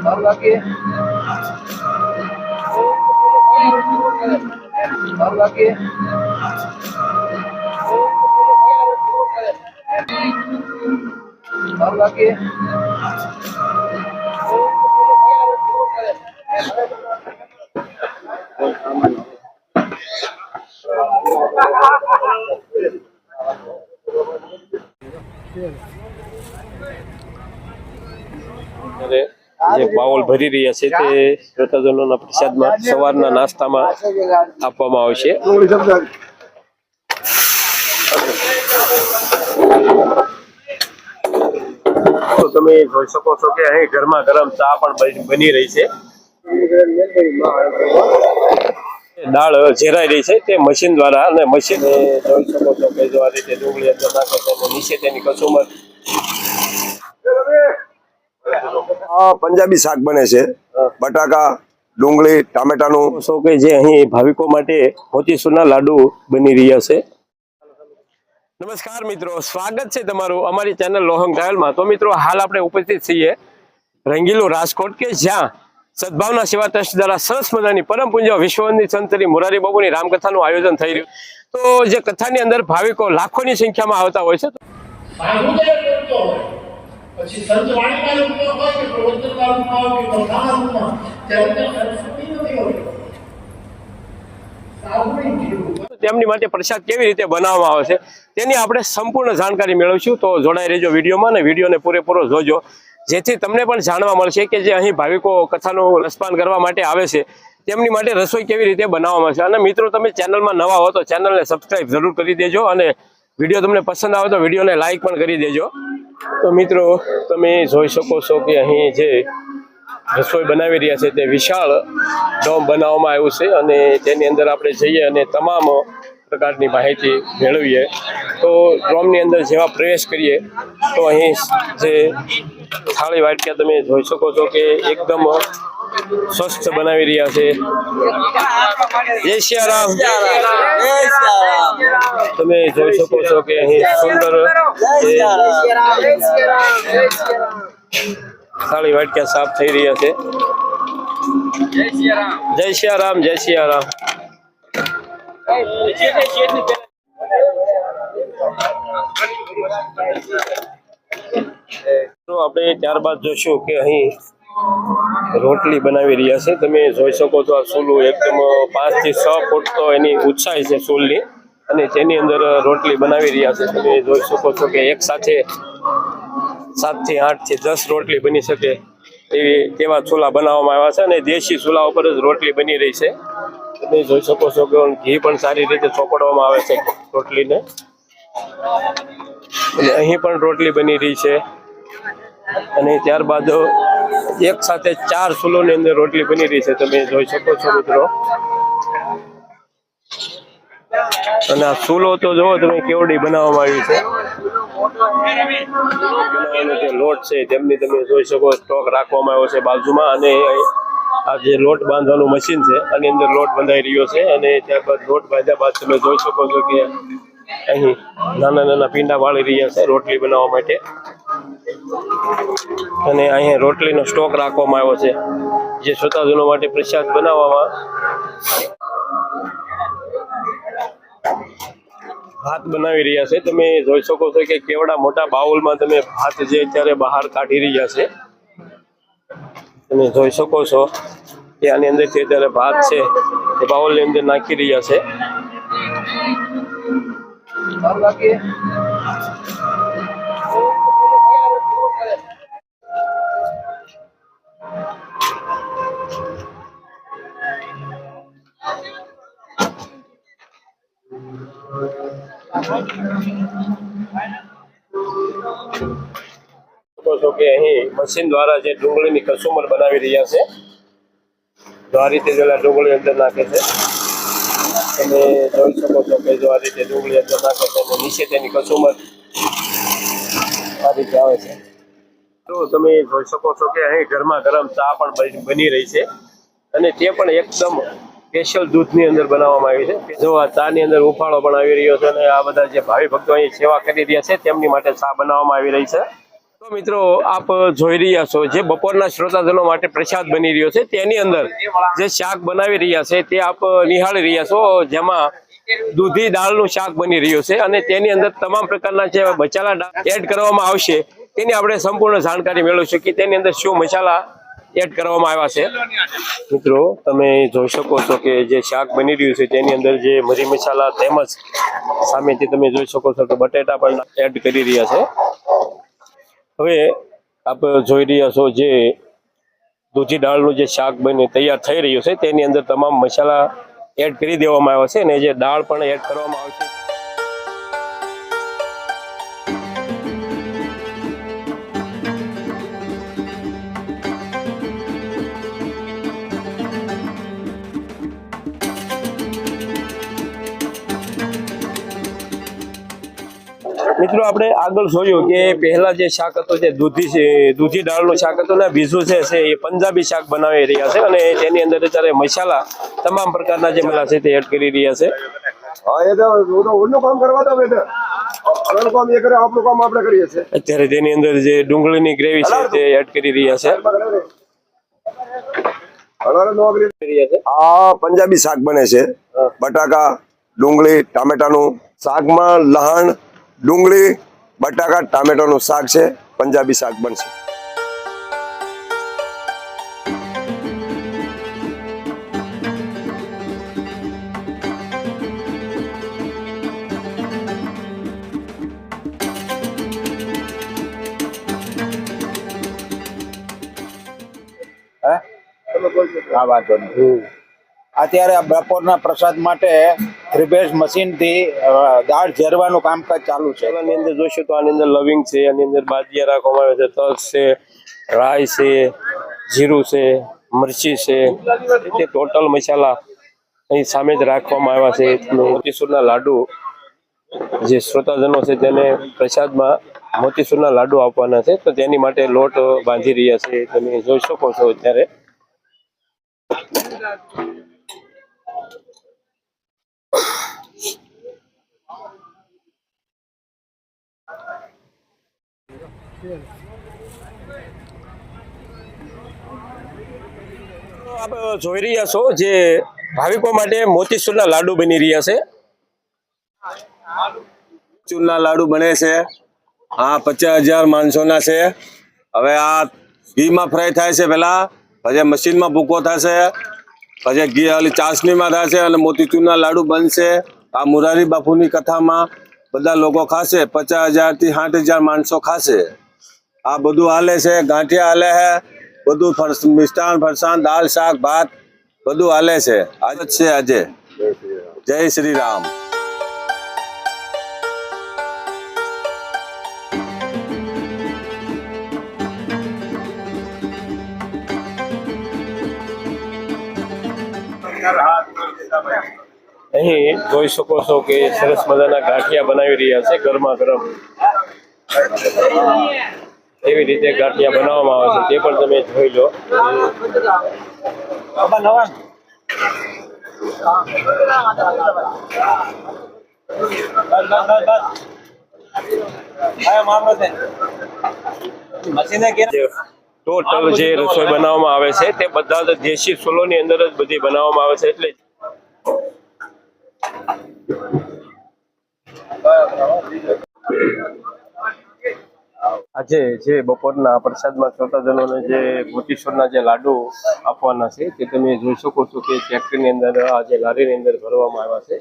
ভালো লাগে ভালো লাগে ভালো লাগে જે બાઉલ ભરી રહ્યા છે તે શ્રોતાજનોના પ્રસાદમાં સવારના નાસ્તામાં આપવામાં આવશે તો તમે જોઈ શકો છો કે અહીં ગરમા ગરમ ચા પણ બની- રહી છે. દાળ ઝેરાઈ રહી છે તે મશીન દ્વારા અને મશીન જોઈ શકો છો કે જો આ રીતે ડુંગળી અંદર નાખે નીચે તેની કચુમર પંજાબી શાક બને છે. બટાકા ડુંગળી ટામેટાનું. છો કે જે અહીં ભાવિકો માટે મોતીસૂરના લાડુ બની રહ્યા છે? નમસ્કાર મિત્રો સ્વાગત છે તમારું અમારી ચેનલ લોહંગ ટ્રાવેલમાં તો મિત્રો હાલ આપણે ઉપસ્થિત છીએ રંગીલું રાજકોટ કે જ્યાં સદભાવના સેવા ટ્રસ્ટ દ્વારા સરસ મજાની પરમ પૂજ્ય વિશ્વની સંતરી મોરારી બાબુની રામકથાનું આયોજન થઈ રહ્યું. તો જે કથાની અંદર ભાવિકો લાખોની સંખ્યામાં આવતા હોય છે. સાંભળે સંત વાણીના રૂપમાં હોય કે પ્રવચનના રૂપમાં હોય કે કથાના રૂપમાં ત્યારે ત્યાં સરસ્વતી નથી હોતી તેમની માટે પ્રસાદ કેવી રીતે બનાવવામાં આવે છે, તેની આપણે સંપૂર્ણ જાણકારી મેળવશું. તો જોડાઈ રહેજો વિડીયોમાં અને વિડીયોને પૂરેપૂરો જોજો. જેથી તમને પણ જાણવા મળશે કે જે અહીં ભાવિકો કથાનું રસપાન કરવા માટે આવે છે, તેમની માટે રસોઈ કેવી રીતે બનાવવામાં છે. અને મિત્રો, તમે ચેનલમાં નવા હો તો ચેનલને સબસ્ક્રાઈબ જરૂર કરી દેજો અને વીડિયો તમને પસંદ આવે તો વિડીયોને લાઇક પણ કરી દેજો. તો મિત્રો, તમે જોઈ શકો છો કે અહીં જે રસોઈ બનાવી રહ્યા છે તે વિશાળ ડોમ બનાવવામાં આવ્યું છે અને તેની અંદર આપણે જઈએ અને તમામ પ્રકારની માહિતી મેળવીએ તો ડોમની અંદર જેવા પ્રવેશ કરીએ તો અહીં જે થાળી વાટક્યા તમે જોઈ શકો છો કે એકદમ સ્વસ્થ બનાવી રહ્યા છે જય સિયારામ તમે જોઈ શકો છો કે અહીં સુંદર જે થાળી વાટક્યા સાફ થઈ રહ્યા છે જય સિયારામ જય સિયારામ તો આપણે ત્યારબાદ જોશું કે અહીં રોટલી બનાવી રહ્યા છે. તમે જોઈ શકો છો આ સૂલું એકદમ પાંચથી છ ફૂટ તો એની ઉત્સાહી છે સૂલની. અને તેની અંદર રોટલી બનાવી રહ્યા છે. તમે જોઈ શકો છો કે એક સાથે સાતથી આઠથી દસ રોટલી બની શકે. એવી તેવા ચૂલા બનાવવામાં આવ્યા છે અને દેશી ચૂલા ઉપર જ રોટલી બની રહી છે. તમે જોઈ શકો છો કે ઘી પણ સારી રીતે ચોપડવામાં આવે છે રોટલીને. અને અહીં પણ રોટલી બની રહી છે. અને ત્યારબાદ એક સાથે ચાર ચૂલોની અંદર રોટલી બની રહી છે. તમે જોઈ શકો છો મિત્રો. અને આ ચૂલો તો જુઓ તમે કેવડી બનાવવામાં આવી છે. લોટ છે તેમની તમે જોઈ શકો, સ્ટોક રાખવામાં આવ્યો છે બાજુમાં અને આ જે લોટ બાંધવાનું મશીન છે, આની અંદર લોટ બંધાઈ રહ્યો છે અને ત્યારબાદ લોટ બાંધ્યા બાદ તમે જોઈ શકો છો કે અહીં નાના નાના પીંડા વાળી રહ્યા છે રોટલી બનાવવા માટે. અને અહીંયા રોટલીનો સ્ટોક રાખવામાં આવ્યો છે. જે શ્રોતાજનો માટે પ્રસાદ બનાવવામાં ભાત બનાવી રહ્યા છે. તમે જોઈ શકો છો કે કેવડા મોટા બાઉલમાં તમે ભાત જે અત્યારે બહાર કાઢી રહ્યા છે. તમે જોઈ શકો છો કે આની અંદરથી અત્યારે ભાત છે એ બાઉલની અંદર નાખી રહ્યા છે. શકો છો કે અહીં મશીન દ્વારા જે ડુંગળીની કસુમર બનાવી રહ્યા છે. તો આ રીતે પેલા ડુંગળી અંદર નાખે છે. તમે જોઈ શકો છો કે જો આ રીતે ડુંગળી અંદર નાખે છે અને નીચે તેની કસુમર આ રીતે આવે છે. તો તમે જોઈ શકો છો કે અહીં ગરમા ગરમ ચા પણ બની- રહી છે. અને તે પણ એકદમ સ્પેશિયલ દૂધની અંદર બનાવવામાં આવી છે. જો આ ચાની અંદર ઉફાળો પણ આવી રહ્યો છે અને આ બધા જે ભાવિ ભક્તો અહીં સેવા કરી રહ્યા છે, તેમની માટે ચા બનાવવામાં આવી રહી છે. તો મિત્રો, આપ જોઈ રહ્યા છો, જે બપોરના શ્રોતાજનો માટે પ્રસાદ બની રહ્યો છે, તેની અંદર જે શાક બનાવી રહ્યા છે, તે આપ નિહાળી રહ્યા છો, જેમાં દૂધી દાળનું શાક બની રહ્યું છે, અને તેની અંદર તમામ પ્રકારના જે મસાલા એડ કરવામાં આવશે, તેની આપણે સંપૂર્ણ જાણકારી મેળવીશું કે તેની અંદર શું મસાલા એડ કરવામાં આવ્યા છે. મિત્રો, તમે જોઈ શકો છો કે જે શાક બની રહ્યું છે, તેની અંદર જે મરી મસાલા તેમજ સામેથી તમે જોઈ શકો છો કે બટેટા પણ એડ કરી રહ્યા છે. હવે આપ જોઈ રહ્યા છો જે દૂધી દાળનું જે શાક બની તૈયાર થઈ રહ્યું છે, તેની અંદર તમામ મસાલા એડ કરી દેવામાં આવ્યા છે અને જે દાળ પણ એડ કરવામાં આવશે. મિત્રો આપણે આગળ જોયું કે પહેલા જે શાક હતું જે દૂધી છે દૂધી દાળનું શાક હતું ને બીજું છે છે એ પંજાબી શાક બનાવી રહ્યા છે અને તેની અંદર અત્યારે મસાલા તમામ પ્રકારના જે મસાલા છે તે એડ કરી રહ્યા છે. અત્યારે તેની અંદર જે ડુંગળીની ગ્રેવી છે તે એડ કરી રહ્યા છે. આ પંજાબી શાક બને છે. બટાકા ડુંગળી ટામેટાનું. શાકમાં લહણ ડુંગળી બટાકા ટામેટાનું શાક છે પંજાબી શાક બનશે. આ વાંધો નહીં. અત્યારે આ બપોરના પ્રસાદ માટે ત્રિભેજ મશીનથી દાળ ઝેરવાનું કામકાજ ચાલુ છે. આની અંદર જોઈશું તો આની અંદર લવિંગ છે આની અંદર બાજિયા રાખવામાં આવે છે તજ છે, રાઈ છે, જીરું છે, મરચી છે તે ટોટલ મસાલા અહીં સામે જ રાખવામાં આવ્યા છે. મોતીસૂરના લાડુ જે શ્રોતાજનો છે તેને પ્રસાદમાં મોતીસૂરના લાડુ આપવાના છે. તો તેની માટે લોટ બાંધી રહ્યા છે. તમે જોઈ શકો છો અત્યારે. આપ જોઈ રહ્યા છો જે ભાવિકો માટે મોતીસૂરના લાડુ બની રહ્યા છે. ચૂરના લાડુ બને છે. આ પચાસ હજાર માણસોના છે. હવે આ ઘીમાં ફ્રાય થાય છે પેલા પછી મશીનમાં ભૂકો થશે, પછી ઘી ઓલી ચાસણીમાં થશે અને મોતીચૂરના લાડુ બનશે. આ મુરારી બાપુની કથામાં બધા લોકો ખાશે, પચાસ હજારથી સાઠ હજાર માણસો ખાશે. આ બધું હાલે છે ગાંઠિયા હાલે છે બધું ફરસ મિષ્ટાન ફરસાણ દાળ શાક ભાત બધું હાલે છે આજ જ છે આજે જય શ્રી રામ અહીં જોઈ શકો છો કે સરસ મજાના ગાંઠિયા બનાવી રહ્યા છે ગરમા ગરમ. એવી રીતે ગાંઠિયા બનાવવામાં આવે છે તે પણ તમે જોઈ લો. ટોટલ જે રસોઈ બનાવવામાં આવે છે તે બધા દેશી ચૂલોની અંદર જ બધી બનાવવામાં આવે છે એટલે જ. આજે જે બપોરના પ્રસાદમાં શ્રોતાજનોને જે મોતીશ્વરના જે લાડુ આપવાના છે, તે તમે જોઈ શકો છો કે ફેક્ટરીની અંદર આ જે લારીની અંદર ભરવામાં આવ્યા છે.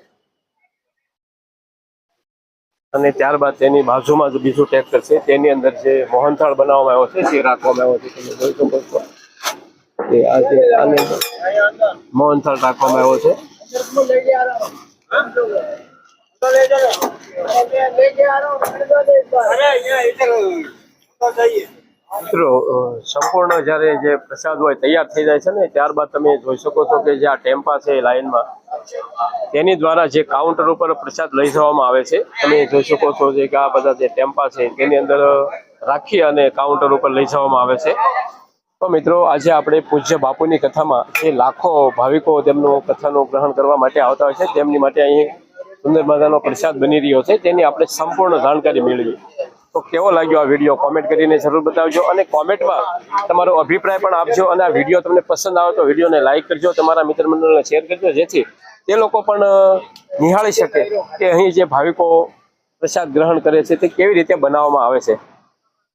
અને ત્યારબાદ તેની બાજુમાં જ બીજું ટ્રેક્ટર છે, તેની અંદર જે મોહનથાળ બનાવવામાં આવ્યો છે, તે રાખવામાં આવ્યો છે, તમે જોઈ શકો છો. કે આ જે આની મોહનથાળ રાખવામાં આવ્યો છે. મિત્રો સંપૂર્ણ જ્યારે જે પ્રસાદ હોય તૈયાર થઈ જાય છે ને, ત્યારબાદ તમે જોઈ શકો છો કે જે આ ટેમ્પા છે લાઈનમાં, તેની દ્વારા જે કાઉન્ટર ઉપર પ્રસાદ લઈ જવામાં આવે છે. તમે જોઈ શકો છો કે આ બધા જે ટેમ્પા છે, તેની અંદર રાખી અને કાઉન્ટર ઉપર લઈ જવામાં આવે છે. તો મિત્રો, આજે આપણે પૂજ્ય બાપુની કથામાં જે લાખો ભાવિકો તેમનું કથાનું ગ્રહણ કરવા માટે આવતા હોય છે, તેમની માટે અહીં સુંદર મજાનો પ્રસાદ બની રહ્યો છે. તેની આપણે સંપૂર્ણ જાણકારી મેળવી તો કેવો લાગ્યો આ વીડિયો કોમેન્ટ કરીને જરૂર બતાવજો અને કોમેન્ટમાં તમારો અભિપ્રાય પણ આપજો અને આ વીડિયો તમને પસંદ આવે તો વિડીયોને લાઇક કરજો, તમારા મિત્ર મંડળને શેર કરજો, જેથી તે લોકો પણ નિહાળી શકે કે અહીં જે ભાવિકો પ્રસાદ ગ્રહણ કરે છે તે કેવી રીતે બનાવવામાં આવે છે.